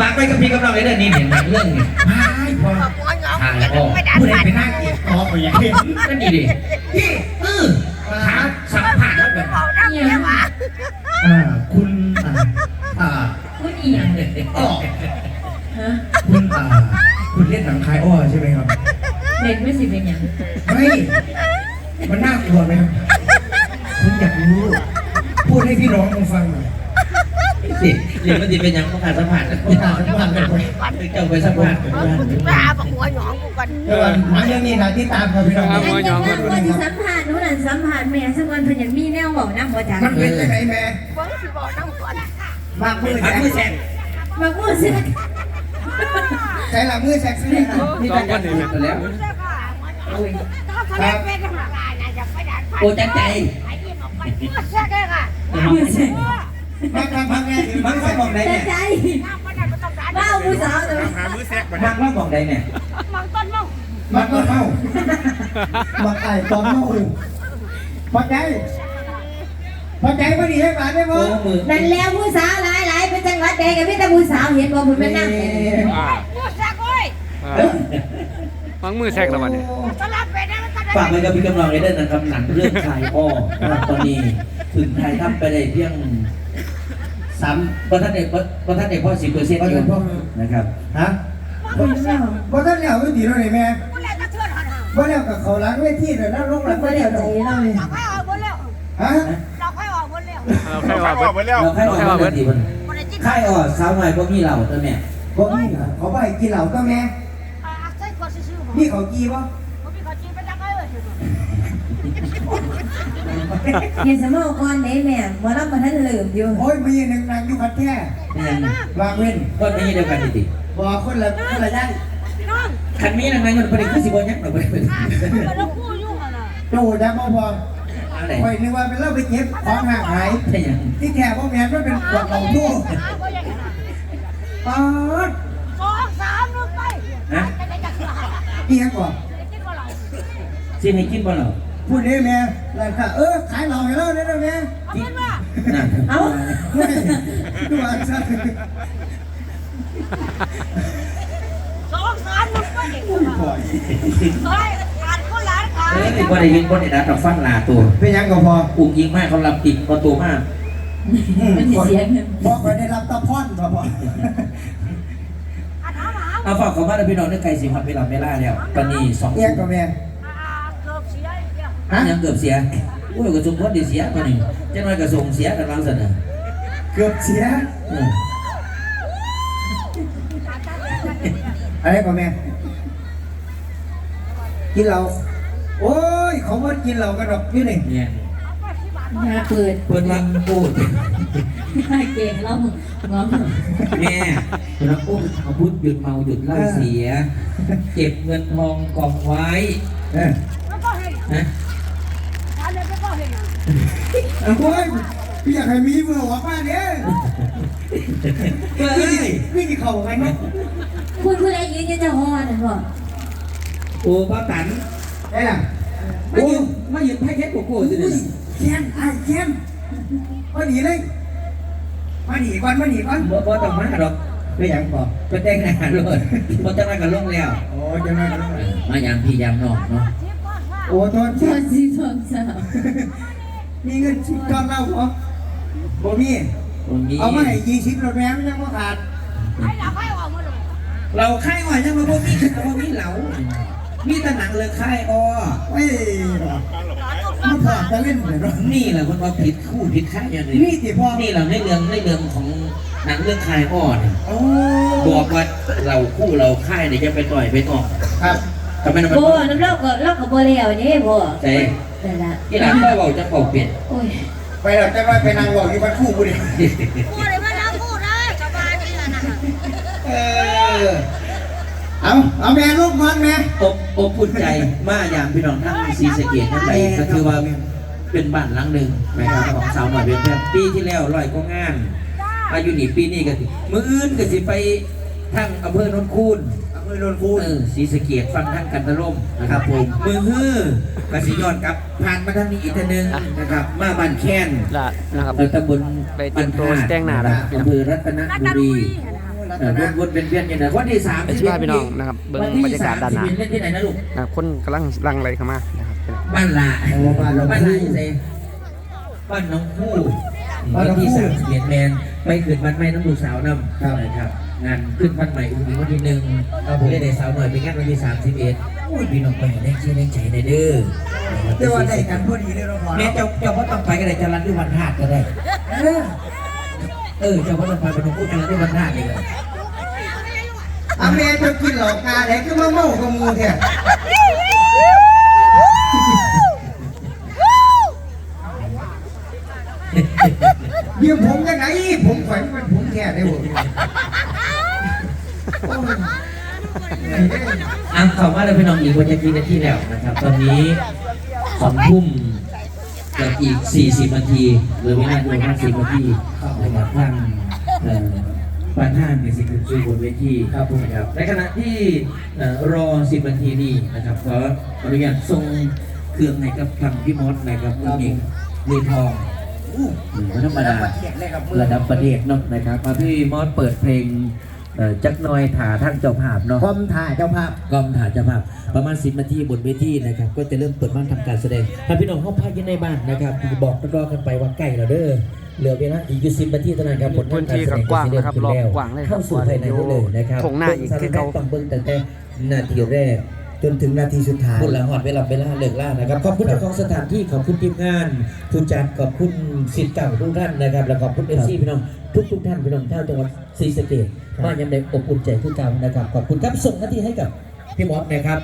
ฝากไว้กับพี่กับน้องเลยเด้อนี่เนี่ยหนังเรื่องเนี่ยหายพอหัวหยองหายจะพอไปดันผู้ใดฟันเป็นนางเอกขอไปอย่างนี้นั่นดีดิพี่เออหาสัมผัสแล้วแบบเบาดังเลยวะอ่าคุณอ่าอ่าพูดอีหยังอ้อฮะคุณอ่าคุณเล่นหนังคลายอ้อใช่ไหมครับเด็กไม่สิเป็นหยังไม่มันน่ากลัวไหมครับผมอยากรู้พูดให้พี่น้องฟังหน่อยสิ เดี๋ยวมันจะเป็นยังต้องการสัมผัสการสัมผัสกันก่อนเจ้าไปสัมผัสกันบ้านไปหาบักหัวหยองกูก่อนเดี๋ยวก่อนหนังเรื่องนี้นะที่ตามครับพี่น้องครับอันนี้ว่าวันที่สัมผัสนู้นนั่นสัมผัสแม่สักวันเพิ่นอยากมีแนวบอกนะหัวจักมันเป็นยังไงแม่บิ้งสิบอกน้ำก่อนมากมือพักแซมือแซกงมาพูดสิใช้หลังมือแซกซิเลยนะนี่ก็ได้แล้วโอ้ยถ้าเขาเล่นเป็นธรรมดานะจะไปดันฟันโอ้จัดใจไอ้ยี่บอกไปเพื่อแท้ยค่ะ พูดสิพักพักพักแม่ถือมัพันกก็ใส่บอกได้แต่เนี่ยใจน้ำมันดันไม่ต้องดันว่าเอาผู้สาวจะไปหามือแซกมันว่าบอกได้เนี่ยมังต้นมั่งมันก็เข้ามาไก่ตอนเมาอูพอใจพอใจพอดีให้มาได้ไหมโอ้มือนั่นแล้วผู้สาวหลายหลายๆเป็นจังหวัดใดกับพี่แต่ผู้สาวเห็นบ่เพิ่นเป็นนั่งแต่อ่าพูดสักเว้ยฟังมือแซกแล้ววันนี้สลับไปนะมันก็ได้ฝากไว้กับพี่กำลังเลยเด้อนะครับหนังเรื่องคลายอ้อนะครับตอนนี้ถึงไทยทำไปได้เพียง สามประท่านเอกประท่านเอกพ่อสิบเปอร์เซ็นต์อยู่นะครับฮะบ่ท่านแล้วไม่ดีแล้วนี่แม่กูแล้วจะเชื่อหน่อยบ่แล้วกับเขาล้างเวทีแล้วลงหลังบ่ไม่เดี๋แล้ยววใจเราเลยเราค่อยออกหมดแล้วฮะเราค่อยออกหมดแล้วเราใครว่าเบิดเราค่ายอ่อนเมื่อกี้มันคนไหนจิ้มค่ายอ่อนสาวหน่อยพวกนี้เราตัวเนี่ยบ่มีเหรอเขาไปกินเหล้าก็แม่อ่าใส่คนซื่อๆผมนี่เขากีบ่ผ เห็นสมองก่อนเด้แม่บ่รับบ่ทันลืมอยู่โอ้ยมีหนึ่งนางอยู่คันแท้เป็นยังวางเว้นก็ไม่เดียวกันติบ่คนละคนละย่างน้องขันนี้นะไงมันประเด็นคือสิบวันยักษ์เราประเด็นมาแล้วคู่ยุ่งอะนะโจจะบ่พออะไรคอยนึกว่าเป็นเล่าไปเก็บของห่างหายใช่ยังที่แท้บ่แม่นมันเป็นขวดเหล้าทั่วป๊าดสองสามนึงไปจะได้จะเชื่ออีหยังก่อนจะกินว่าเราสิให้กินบ่เรา พูดได้แม่แล้วค่ะเออขายเหล้าให้เราได้แล้วแม่เอาเป็นว่าน่ะเอ้าดูว่าซะสองสามนึงไปเด็กบ่อยเฮ้ยอ่านคนร้านขายเอ้ยบ่ได้ยินบ่ได้ดัดเราฟังลาตัวเป็นหยังก็พออุ้งยิงมากเขารับติดประตูมากมันสิเสียเงินพอคอยได้รับตะพ่อนบ่พออ่านหาหมาเอาฝากของบ้านพี่น้องนึกไกลสิครับเวลาไม่ล่าแล้วปนีสองเอียงก็แม่ ฮะ ยังเกือบเสียอุ้ยกระสุนพ้นดีเสียปนีจะน้อยกระส่งเสียกันลังสันน่ะเกือบเสีย เอออะไรก็แม่ กินเหล้าโอ้ย เขาว่ากินเหล้ากันหรอกอยู่นี่เนี่ยยาเปิดเพิ่นว่าพูดเก่งเรางอมแม่แล้วโอ้เอาพุทธหยุดเมาหยุดเหล่าเสีย เก็บเงินทองกองไว้เออแล้วก็เห็นนะทาน เลยแล้วก็เห็นเอาโอ้ยพี่อยากให้มีเมื่อว่าป้าเนี่ยเฮ้ยพี่ที่เขาไงเนาะคุณผู้ใดยืนอยู่เจะฮอนะพ่อโอ้ป้าตันได้ล่ะมายืนมายืนไพ่แค่โกโก้สิเนี่ยแค้นไอ้แค้นมาหนีเลยมาหนีก่อนมาหนีก่อนบ่บ่ต้องมาหรอกไปหยังก่อนไปแต่งงานเลยบ่จะมากันลงแล้ว โอ้จะมากันแล้วมาอย่างพี่ยามน้องเนาะ โอ้ตอนทอนสีทองสาวมีเงินชิบตอนเราพอบ่มีตรงนี้เอามาให้ยี่สิบรถแม่มันยังไม่ขาดไอ้เราค่อยออกหมดเลยเราค่ายอ้อยยังมาบ่มีบ่มีเหลามีแต่หนังเลยค่ายอ้อเฮ้ยมันขาดจะเล่นเลยเนาะนี่แหละคนว่าผิดคู่ผิดค่ายอย่างนี้นี่ติพ่อนี่เราในเรื่องในเรื่องของหนังเรื่องค่ายอ้อเนี่ยโอ้บอกว่าเราคู่เราค่ายเนี่ยจะไปต่อยไปต่อครับ ทำไมมันโบน้ำเล่าก็เล่ากับโบเลี้ยวนี่โบใช่แต่ละที่หลังก็บอกจะเป่าเปลี่ยนโอ้ยไปแล้วจะว่าไปนางบอกอยู่บ้านคู่บุรีพูดเลยว่าน้ำพูดนะสบายดีนะเออเอาเอาแม่ลูกนอนแม่อบอบอุ่นใจมาอย่างพี่น้องทั้งซีสะเกตทั้งหลายก็คือว่าเป็นบ้านหลังหนึ่งนะครับของสาวหน่อยเป็นแพทย์ปีที่แล้วร้อยก็งานอายุนี่ปีนี้ก็สิมืออื่นก็สิไป ทั้งอำเภอโนนคูนเอามือโดนคูเออศรีสะเกดฟังทั้งกันตะล่มนะครับผมมือฮื้อกสิย้อนกลับผ่านมาทางนี้อีกทีหนึงนะครับ มาบ้านแค้นละนะครับเออตำบลไปเตรียมตัวแต่งหน้าแล้วอำเภอรัตนนักบุดนตรีรีหลายเออวนวนเป็นเวียนๆอยู่นะวันที่สามไปสิพาพี่น้องนะครับเบิ่งบรรยากาศด้านหน้าเล่นที่ไหนนะลูกนะครับคนกำลังลังไหลเข้ามานะครับพี่น้องบ้านลาโอ้บ้านเราบ้านลาอยู่ไหนบ้านน้องคู่วันที่สามสิบเอ็ดแมนไปขึ้นวันใหม่น้ำดูสาวนำนะครับ งานขึ้นวันใหม่อุ้งอิงวันที่หนึ่งเล่นในสาวหน่อยเป็นงานวันที่สามสิบเอ็ดอุ้ยพี่น้องไปแรงเชื่อแรงใจในเด้อเรียกว่าได้กันพอดีเลยเราพอแม่เจ้าเจ้าก็ต้องไปกันเลยจะรันด้วยวันธาตุก็ได้ เออเออเจ้าก็ต้องไปเป็นน้องคู่จะรันด้วยวันธาตุเลยอาเมย์จะกินเหล่ากาไหนก็มาเมากับมูแท้เดี๋ยวผมยังไงผมข่อยมันผม แค่ได้หมดอะขอมาเลยพี่น้องอีกวันจะกี่นที่แล้วนะครับ ตอนนี้สองทุ่มกับอีก 40นาทีหรือเวลาอยู่ห้าสิบนาทีนะครับทางเอ่อประธานในสิ่งที่วยบนเวทีครับผมครับในขณะที่เอ่อรอ 10นาทีนี้นะครับขออนุญาตส่งเครื่องให้กับทางพี่มดนะครับคุณหญิงเรีทอง อู้หนึ่งธรรมดาระดับประเทศเนาะนะครับมาพี่มอสเปิดเพลงเอ่อจักหน้อยถาท่านเจ้าภาพเนาะคอมถ่ายเจ้าภาพ กองถ่ายเจ้าภาพประมาณ10นาทีบนเวทีนะครับ ก็จะเริ่มเปิดบ้านทำการแสดงถ้าพี่น้องเข้าพักอยังในบ้านนะครับบอกรอกันไปว่าใกล้แล้วเด้อเหลือเวลาอีกอยู่10นาทีเท่านั้นครับผลพื้นที่ก็กว้างนะครับรอบกว้างเลยครับเข้าสู่ภายในได้เลยนะครับถงหน้าอีกคือเก่าต้องเบิ่งตั้งแต่นาทีแรกจ นถึงนาทีสุดท้ายพูดหลังหอดเวลาเวลาเลิกล่านะครับขอบคุณเจ้าของสถานที่ขอบคุณทีมงานผู้จัดขอบคุณสิทธิ์เก่าทุกท่านนะครับแล้วขอบคุณเอฟซีพี่น้องทุกทุกๆท่านพี่น้องชาวจังหวัดศรีสะเกษครับมายังได้อบอุ่นใจทุกท่านนะครับขอบคุณครับส่งหน้าที่ให้กับพี่มอสนะครับ